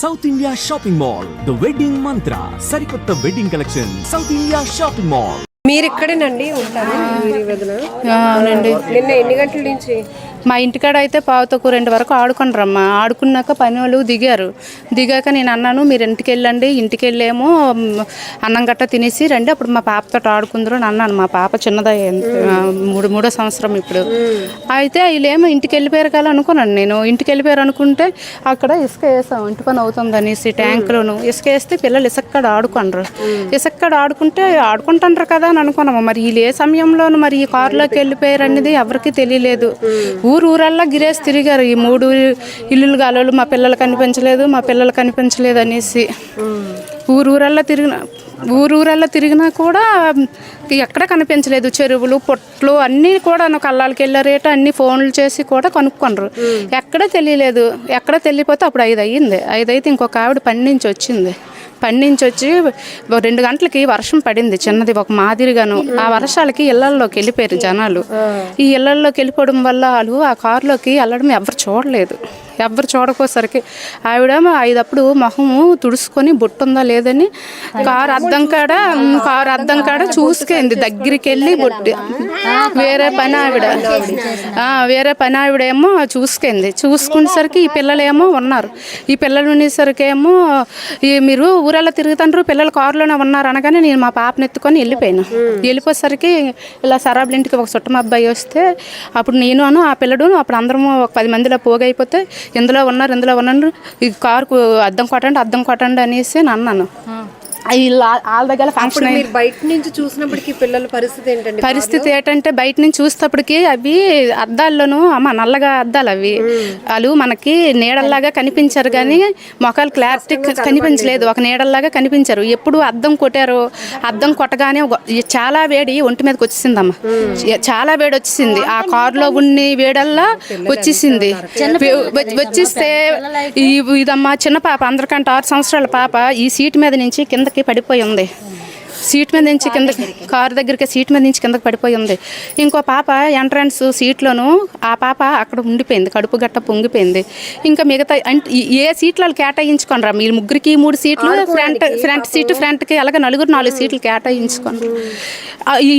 South India shopping mall the wedding Mantra సరికొత్త wedding collection South India shopping mall మీరు ఇక్కడేనండి ఉంటారు అవునండి. నిన్న ఎన్ని గంటల నుంచి? మా ఇంటికాడ అయితే పావుతకు రెండు వరకు ఆడుకుంటారమ్మా ఆడుకున్నాక పని వాళ్ళు దిగారు. దిగాక నేను అన్నాను మీరు ఇంటికి వెళ్ళండి ఇంటికి వెళ్ళేమో అన్నం గట్ట తినేసి రండి అప్పుడు మా పాపతో ఆడుకుందరు అని అన్నాను. మా పాప చిన్నదే మూడు మూడో సంవత్సరం ఇప్పుడు. అయితే వీళ్ళేమో ఇంటికి వెళ్ళిపోయారు కదా అనుకున్నాను నేను. ఇంటికి వెళ్ళిపోయారు అనుకుంటే అక్కడ ఇసుక వేసాం ఇంటి పని అవుతుంది అనేసి ట్యాంకులోను. ఇసుక వేస్తే పిల్లలు ఇసుక్కడ ఆడుకున్నారు ఇసుక్కడ ఆడుకుంటే ఆడుకుంటుంటారు కదా అని అనుకున్నాము. మరి వీళ్ళు ఏ సమయంలోనూ మరి ఈ కారులోకి వెళ్ళిపోయారు అనేది ఎవరికి తెలియలేదు. ఊరు ఊరల్లా గిరేసి తిరిగారు. ఈ మూడు ఇల్లులు గాలోళ్ళు మా పిల్లలు కనిపించలేదు మా పిల్లలు కనిపించలేదు అనేసి. ఊరు ఊరల్లా తిరిగిన ఊరు ఊరల్లా తిరిగినా కూడా ఎక్కడ కనిపించలేదు. చెరువులు పొట్లు అన్నీ కూడా కళ్ళాలకి వెళ్ళారేట అన్ని ఫోన్లు చేసి కూడా కనుక్కొనరు ఎక్కడ తెలియలేదు. ఎక్కడ తెలియపోతే అప్పుడు ఐదు అయ్యింది ఐదు అయితే ఇంకొక ఆవిడ పని నుంచి వచ్చింది. ఓ రెండు గంటలకి వర్షం పడింది చిన్నది ఒక మాదిరిగాను. ఆ వర్షాలకి ఇళ్ళల్లోకి వెళ్ళిపోయారు జనాలు. ఈ ఇళ్ళల్లోకి వెళ్ళిపోవడం వల్ల వాళ్ళు ఆ కారులోకి వెళ్ళడం ఎవరు చూడలేదు. ఎవరు చూడకపోసరికి ఆవిడేమో ఐదప్పుడు మొహము తుడుచుకొని బొట్టుందా లేదని కారు అద్దం కాడ కారు అద్దం కాడ చూసుకుంది. దగ్గరికి వెళ్ళి బొట్టు. వేరే పని ఆవిడ. వేరే పని ఆవిడేమో చూసుకుంది. చూసుకునేసరికి ఈ పిల్లలేమో ఉన్నారు. ఈ పిల్లలు ఉండేసరికి ఏమో ఈ మీరు ఊరెల్లా తిరుగుతుంటారు పిల్లలు కారులోనే ఉన్నారు అనగానే నేను మా పాపని ఎత్తుకొని వెళ్ళిపోయాను. వెళ్ళిపోయేసరికి ఇలా సరాబుల ఇంటికి ఒక చుట్టం అబ్బాయి వస్తే అప్పుడు నేను అను ఆ పిల్లడు అప్పుడు అందరము ఒక పది మందిలో పోగైపోతే ఇందులో ఉన్నారు ఇందులో ఉన్నారు? ఈ కారుకు అద్దం కొట్టండి అద్దం కొట్టండి అనేసి నేను అన్నాను. వీళ్ళ వాళ్ళ దగ్గర ఫంక్షన్ మీరు బయట నుంచి చూసినప్పటికీ పిల్లల పరిస్థితి ఏంటండి? పరిస్థితి ఏంటంటే బయట నుంచి చూసేటప్పటికి అవి అద్దాల్లోనూ అమ్మ నల్లగా అద్దాలు అవి. వాళ్ళు మనకి నీడల్లాగా కనిపించారు కానీ మొఖాలు క్లారిటీ కనిపించలేదు. ఒక నీడల్లాగా కనిపించారు. ఎప్పుడు అద్దం కొట్టారు అద్దం కొట్టగానే ఒక- చాలా వేడి ఒంటి మీదకి వచ్చేసిందమ్మ. చాలా వేడి వచ్చేసింది. ఆ కారులో ఉన్ని వేడల్లా వచ్చేసింది. వచ్చి- వచ్చేస్తే ఇదమ్మా చిన్న పాప అందరికంటే ఆరు సంవత్సరాల పాప ఈ సీట్ మీద నుంచి కిందకి పడిపోయి ఉంది. సీట్ మీద నుంచి కింద కారు దగ్గరికి సీట్ మీద నుంచి కిందకి పడిపోయి ఉంది. ఇంకో పాప ఎంట్రన్స్ సీట్లోను ఆ పాప అక్కడ ఉండిపోయింది. కడుపు గట్ట పొంగిపోయింది. ఇంకా మిగతా అంటే ఏ సీట్లు వాళ్ళు కేటాయించుకోనరా? మీరు ముగ్గురికి మూడు సీట్లు ఫ్రంట్ ఫ్రంట్ సీటు ఫ్రంట్కి అలాగే నలుగురు నాలుగు సీట్లు కేటాయించుకోండి. ఈ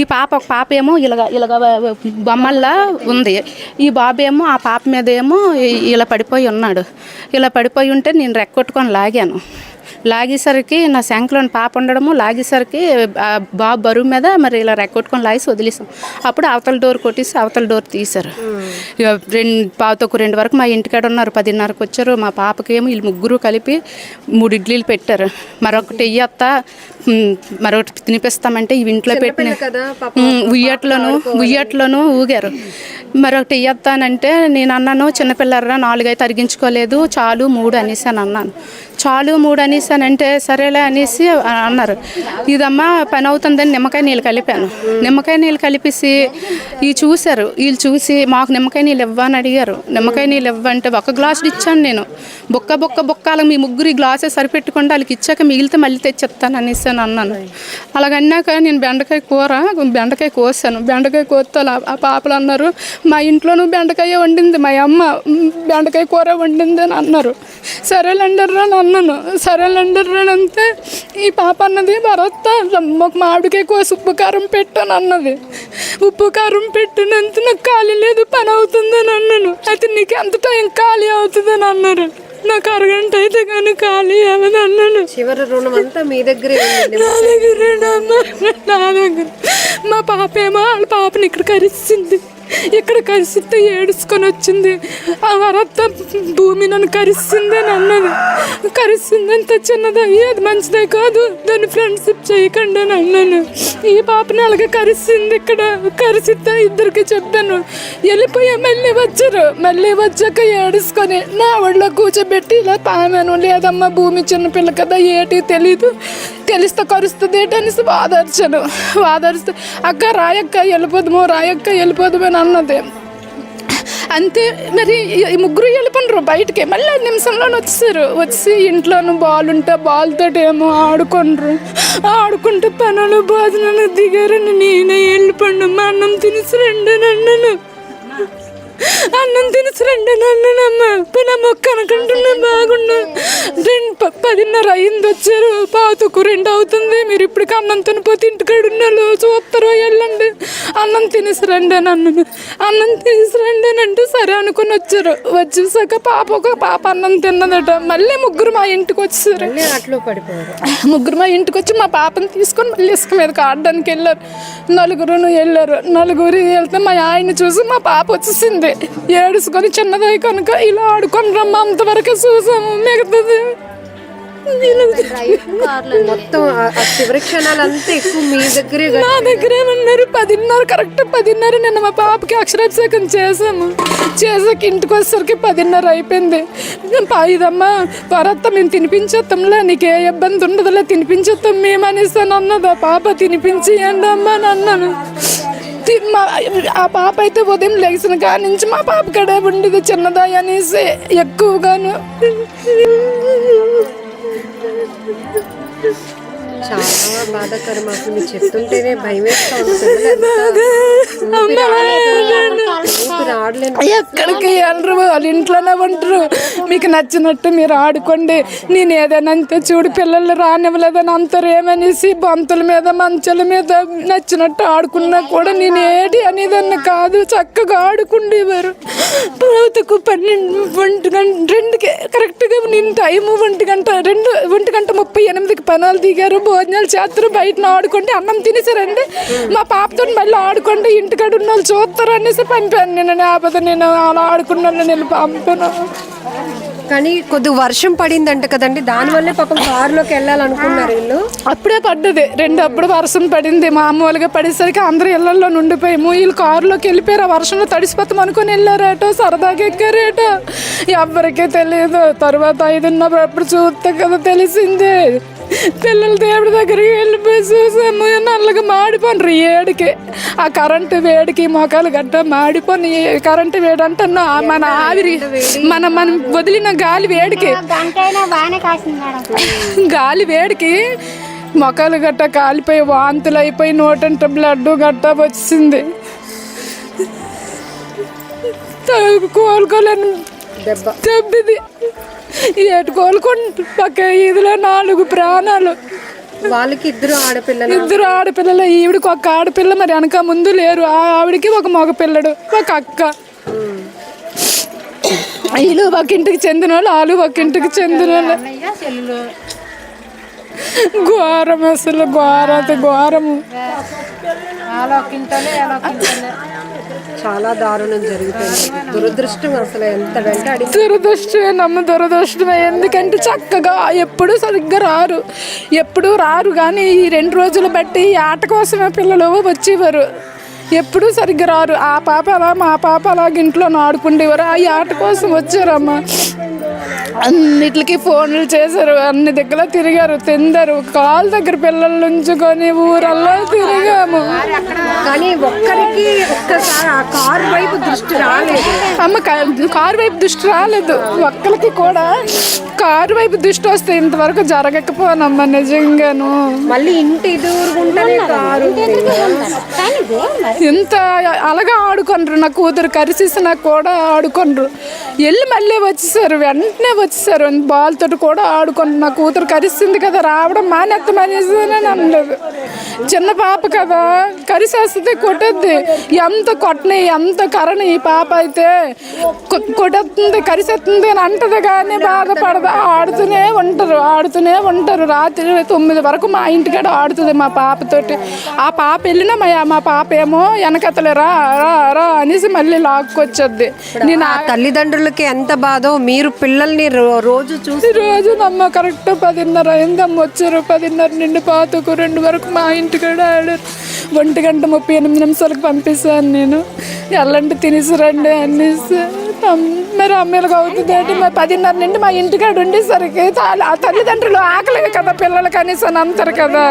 ఈ పాప ఒక పాప ఏమో ఇలాగ ఇలాగ బొమ్మల్లా ఉంది. ఈ బాబు ఏమో ఆ పాప మీద ఏమో ఇలా పడిపోయి ఉన్నాడు. ఇలా పడిపోయి ఉంటే నేను రెక్కొట్టుకొని లాగాను. లాగేసరికి నా శంఖలోని పాప ఉండడము లాగేసరికి బాబు బరువు మీద మరి ఇలా రెక్కొట్టుకొని లాగేసి వదిలేసాం. అప్పుడు అవతల డోర్ కొట్టేసి అవతల డోర్ తీశారు. ఇక రెండు పావుతొక్క రెండు వరకు మా ఇంటికాడ ఉన్నారు పదిన్నరకు వచ్చారు. మా పాపకి ఏమో వీళ్ళు ముగ్గురు కలిపి మూడు ఇడ్లీలు పెట్టారు. మరొకటి వెయ్యత్త మరొకటి తినిపిస్తామంటే ఇవి ఇంట్లో పెట్టిన ఉయ్యట్లోను ఉయ్యట్లోను ఊగారు. మరొకటి ఇయ్యొత్తానంటే నేను అన్నాను చిన్నపిల్లరా నాలుగైతే అరిగించుకోలేదు చాలు మూడు అనేసి అని అన్నాను. చాలు మూడు అనేసి అని అంటే సరేలే అనేసి అన్నారు. ఇదమ్మా పని అవుతుందని నిమ్మకాయ నీళ్ళు కలిపాను. నిమ్మకాయ నీళ్ళు కలిపేసి ఈ చూశారు. వీళ్ళు చూసి మాకు నిమ్మకాయ నీళ్ళు ఇవ్వని అడిగారు. నిమ్మకాయ నీళ్ళు ఇవ్వంటే ఒక గ్లాసు ఇచ్చాను నేను. బొక్క బొక్క బొక్కాల మీ ముగ్గురు ఈ గ్లాసే సరిపెట్టుకుంటే వాళ్ళకి ఇచ్చాక మిగిలితే మళ్ళీ తెచ్చిస్తాను అనేసి అని అన్నాను. అలాగన్నాక నేను బెండకాయ కూర బెండకాయ కోసాను. బెండకాయ కోస్తే ఆ- పాపలు అన్నారు మా ఇంట్లోనూ బెండకాయ వండింది మా అమ్మ బెండకాయ కూర వండింది అని అన్నారు. సరేలండర్రా రా అని అన్నాను. సరేలండర్రా అంటే ఈ పాప అన్నది భరత్ ఒక మామిడికాయ కోసి ఉప్పు కారం పెట్టాను అన్నది. ఉప్పు కారం పెట్టినంత నాకు ఖాళీ లేదు పని అవుతుంది అని అన్నాను. అయితే నీకు ఎంత టైం ఖాళీ అవుతుందని అని అన్నారు. నాకు అరగంట అయితే కానీ ఖాళీ అవ్వదు అన్నాను చివరి రుణం అంతా మీ దగ్గరే నా దగ్గరేనమ్మా నా దగ్గర. మా పాప ఏమో వాళ్ళ పాపని ఇక్కడ కరిసింది. ఇక్కడ కరిసితే ఏడుచుకొని వచ్చింది. ఆ వరత్త భూమి నన్ను కరిసింది అని అన్నది కరిసింది అంత చిన్నది అది మంచిదే కాదు. దాన్ని ఫ్రెండ్షిప్ చేయకండి అని అన్నాను. ఈ పాపని అలాగే కరిసింది ఇక్కడ. కరిసితే ఇద్దరికి చెప్పాను. వెళ్ళిపోయా మళ్ళీ వచ్చారు. మళ్ళీ వచ్చాక ఏడుచుకొని నా ఒళ్ళో కూర్చోబెట్టి ఇలా పామాను లేదమ్మా భూమి చిన్నపిల్ల కదా ఏటి తెలీదు. తెలిస్తే కరుస్తుంది ఏంటనేసి వాదర్చను. వాదార్స్తే అక్క రాయక్క వెళ్ళిపోదుమో రాయక్క వెళ్ళిపోదుమో అన్నది. అంతే మరి ఈ- ముగ్గురు వెళ్ళిపోండ్రు బయటికి. మళ్ళీ ఐదు నిమిషంలోనే వచ్చేసారు. వచ్చి ఇంట్లోనూ బాల్ ఉంటే ఏమో ఆడుకుండ్రు ఆడుకుంటే పనులు భోజనాలు దిగారని నేనే వెళ్ళిపోండు మా అన్నం తినేసి రండి అని అన్నాను అన్నం తినసరండి అన్నానమ్మ నా మొక్క అనుకుంటున్నా బాగున్నా రెండు పదిన్నర అయింది వచ్చారు. పాతుకు రెండు అవుతుంది. మీరు ఇప్పటికి అన్నం తినిపోతే ఇంటికాడ ఉన్నారు చూస్తారు వెళ్ళండి. అన్నం తినేసరండి అని అన్నాను అన్నం తినేసరండి అని అంటే సరే అనుకుని వచ్చారు. వచ్చేసాక పాప ఒక పాప అన్నం తిన్నదట. మళ్ళీ ముగ్గురు మా ఇంటికి వచ్చేసారు అట్లో పడిపోయారు. ముగ్గురు మా ఇంటికి వచ్చి మా పాపని తీసుకొని మళ్ళీ ఇసుక మీదకి ఆడడానికి వెళ్ళారు. నలుగురు వెళ్ళారు. నలుగురు వెళ్తే మా ఆయన చూసి మా పాప వచ్చేసింది. ఏడుసుకొని చిన్నదై కనుక ఇలా ఆడుకొని రమ్మ అంతవరకు చూసాము మిగతాది మొత్తం చివరి క్షణాలంతా ఎక్కువ మీ దగ్గరే నా దగ్గరే ఉన్నారు. పదిన్నర కరెక్ట్ పదిన్నర నిన్న మా పాపకి అక్షరాభ్యాసం చేసాము చేసాక ఇంటికి వచ్చేసరికి పదిన్నర అయిపోయింది. ఇదమ్మా పరత్త మేము తినిపించేస్తాంలే నీకు ఏ ఇబ్బంది ఉండదులే తినిపించేస్తాం మేము అనేసాను అన్నది. ఆ పాప తినిపించేయండి అమ్మా అని అన్నాను. మా ఆ పాప అయితే ఉదయం లేచిన కాడి నుంచి మా పాప కడే ఉండేది చిన్నదా అనేసి ఎక్కువగాను. చాలా బాధాకరం అసలు మీరు చెప్తుంటేనే భయం వేస్తా ఉంటుంది ఊపిరి ఆడలేను ఎక్కడికి వెళ్ళరు? వాళ్ళ ఇంట్లోనే ఉంటారు. మీకు నచ్చినట్టు మీరు ఆడుకోండి. నేను ఏదైనా అంతే చూడు పిల్లలు రానివ్వలేదని అంటారు. ఏమనేసి బంతుల మీద మంచాల మీద నచ్చినట్టు ఆడుకున్నా కూడా నేను ఏడి అనేదాన్ని కాదు. చక్కగా ఆడుకుండేవారు. ప్రభుత్వకు పన్నెండు ఒంటి గంట రెండుకి కరెక్ట్గా నేను టైము ఒంటి గంట రెండు ఒంటి గంట ముప్పై ఎనిమిదికి పనాలు దిగారు. భోజనాలు చేస్తారు బయట ఆడుకుంటే అన్నం తినేసారండి మా పాపతో మళ్ళీ ఆడుకుంటే ఇంటికాడ ఉన్న వాళ్ళు చూస్తారు అనేసి పంపాను నేను లేకపోతే నేను అలా ఆడుకున్నాను నేను పంపాను. కానీ కొద్ది వర్షం పడిందంట కదండి దానివల్లే పాపం కారులోకి వెళ్ళాలనుకున్నారు వీళ్ళు. అప్పుడే పడ్డది రెండు అప్పుడు వర్షం పడింది మామూలుగా పడేసరికి అందరూ ఇళ్ళలో నుండిపోయాము వీళ్ళు కారులోకి వెళ్ళిపోయారు ఆ వర్షంలో తడిసిపోతాం అనుకుని వెళ్ళారేటో సరదాగా ఎక్కారేటో. ఎవరికీ తెలియదు తర్వాత ఐదున్నప్పుడు చూస్తే కదా తెలిసింది. పిల్లలు దేవుడి దగ్గరికి వెళ్ళిపోయి చూసాము నల్లగా మాడిపోండ్రు ఏడికి. ఆ కరెంటు వేడికి మొఖాలు గట్ట మాడిపోయి కరెంటు వేడి అంటే మన ఆవిరి మన మనం వదిలిన గాలి వేడికి. గాలి వేడికి మొక్కలు గట్ట కాలిపోయి వాంతులు అయిపోయి నోటంట బ్లడ్ గట్ట వచ్చింది. కోలుకోలేని. దెబ్బ. దెబ్బది. పక్క ఇదిలో నాలుగు ప్రాణాలు. వాళ్ళకి ఇద్దరు ఆడపిల్లలు. ఇద్దరు ఆడపిల్లలు ఈవిడికి ఒక ఆడపిల్ల మరి వెనక ముందు లేరు. ఆ ఆవిడికి ఒక మగ పిల్లడు ఒక అక్క. వీళ్ళు ఒక ఇంటికి చెందిన వాళ్ళు వాళ్ళు ఒక ఇంటికి చెందిన వాళ్ళు ఘోరం అసలు ఘోరత ఘోరము చాలా దారుణం జరుగుతుంది దురదృష్టం అసలు ఎంత వెంటాడి దురదృష్టమే నమ్మ దురదృష్టమే. ఎందుకంటే చక్కగా ఎప్పుడు సరిగ్గా రారు. ఎప్పుడు రారు కానీ ఈ రెండు రోజులు బట్టి ఈ ఆట కోసమే పిల్లలు వచ్చేవారు. ఎప్పుడూ సరిగ్గా రారు. ఆ పాప అలా మా పాప అలాగ ఇంట్లో ఆడుకుండేవారు. ఆ ఆట కోసం వచ్చారమ్మా. అన్నిటికి ఫోన్లు చేశారు అన్ని దగ్గర తిరిగారు తిందారు. కాలు దగ్గర పిల్లలు ఉంచుకొని ఊరల్లా తిరిగాము. కానీ ఒక్కరికి ఒక్కసారి ఆ కారు వైపు దృష్టి రాలేదు. అమ్మ కారు వైపు దృష్టి రాలేదు. ఒక్కరికి కూడా కారు వైపు దృష్టి వస్తే ఇంతవరకు జరగకపోనమ్మ నిజంగాను. మళ్ళీ ఇంటి ఎదురుగుంటనే కారు ఉంది. ఎంత అలాగా ఆడుకొనరు నా కూతురు కరిసేసినా కూడా ఆడుకొనరు. వెళ్ళి మళ్ళీ వచ్చేసారు వెంటనే వచ్చేసారు. బాల్ తోటి కూడా ఆడుకొనరు. నా కూతురు కరిసింది కదా రావడం మానేత్తమనేసి అని అనలేదు. చిన్న పాప కదా కరిసేస్తుంది కొట్టద్ది ఎంత కొట్టని ఎంత కరని ఈ పాప అయితే కొట్టేస్తుంది కరిసేస్తుంది అని అంటది కానీ బాధపడదు. ఆడుతూనే ఉంటారు ఆడుతూనే ఉంటారు. రాత్రి తొమ్మిది వరకు మా ఇంటికాడ ఆడుతుంది మా పాపతోటి. ఆ పాప వెళ్ళినా మా మా పాప ఏమో వెనకతలే రా రా రా అనేసి మళ్ళీ లాక్కొచ్చద్ది నేను ఆ తల్లిదండ్రులకి ఎంత బాధో మీరు పిల్లల్ని రో- రోజు చూసి రోజు అమ్మ కరెక్ట్ పదిన్నర అయిందమ్మ వచ్చారు పదిన్నర నుండి పాతకు రెండు వరకు మా ఇంటికాడ ఆడారు. ఒంటి గంట ముప్పై ఎనిమిది నిమిషాలకు పంపిస్తాను నేను. ఎల్లంటే తినేసి రండి అనేసి. మరి అమ్మేలకు అవుతుంది అంటే మరి పదిన్నర నుండి మా ఇంటికాడ ఉండేసరికి ఆ తల్లిదండ్రులు ఆకలి కదా పిల్లలు కనీసం అంటారు కదా.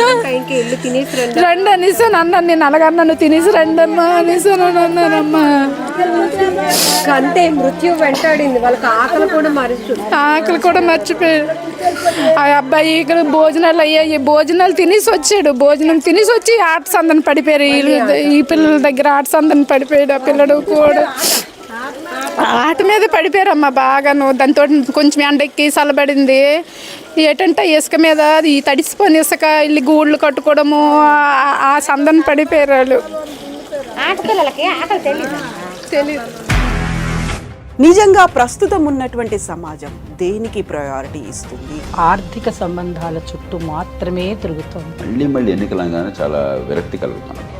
రండి రెండు అనేసి అన్నాను నేను అలాగన్నాను తినేసి రండమ్మా అనేసి అని అన్నానమ్మా అంతే మృత్యు వెంటాడింది. వాళ్ళకి ఆకలి కూడా మరుస్తుంది ఆకలి కూడా మర్చిపోయాడు ఆ అబ్బాయి ఇక్కడ భోజనాలు అయ్యాయి. భోజనాలు తినేసి వచ్చాడు. భోజనం తినేసి వచ్చి ఆట సందన పడిపోయారు. ఈ పిల్లల దగ్గర ఆట సందన పడిపోయాడు ఆ పిల్లడు కూడా. ఆట మీద పడిపోయారమ్మా బాగాను. దాంతో కొంచెం ఎండెక్కి చల్లబడింది. ఏంటంటే ఇసుక మీద ఈ తడిసిపోయిన ఇసుక ఇల్లు గూళ్ళు కట్టుకోవడము ఆ- సందన పడిపోయారు వాళ్ళు. తెలియదు నిజంగా ప్రస్తుతం ఉన్నటువంటి సమాజం దేనికి ప్రయారిటీ ఇస్తుంది? ఆర్థిక సంబంధాల చుట్టూ మాత్రమే తిరుగుతోంది. మళ్ళీ మళ్ళీ ఎన్నికలంగానే చాలా విరక్తి కలుగుతున్నాం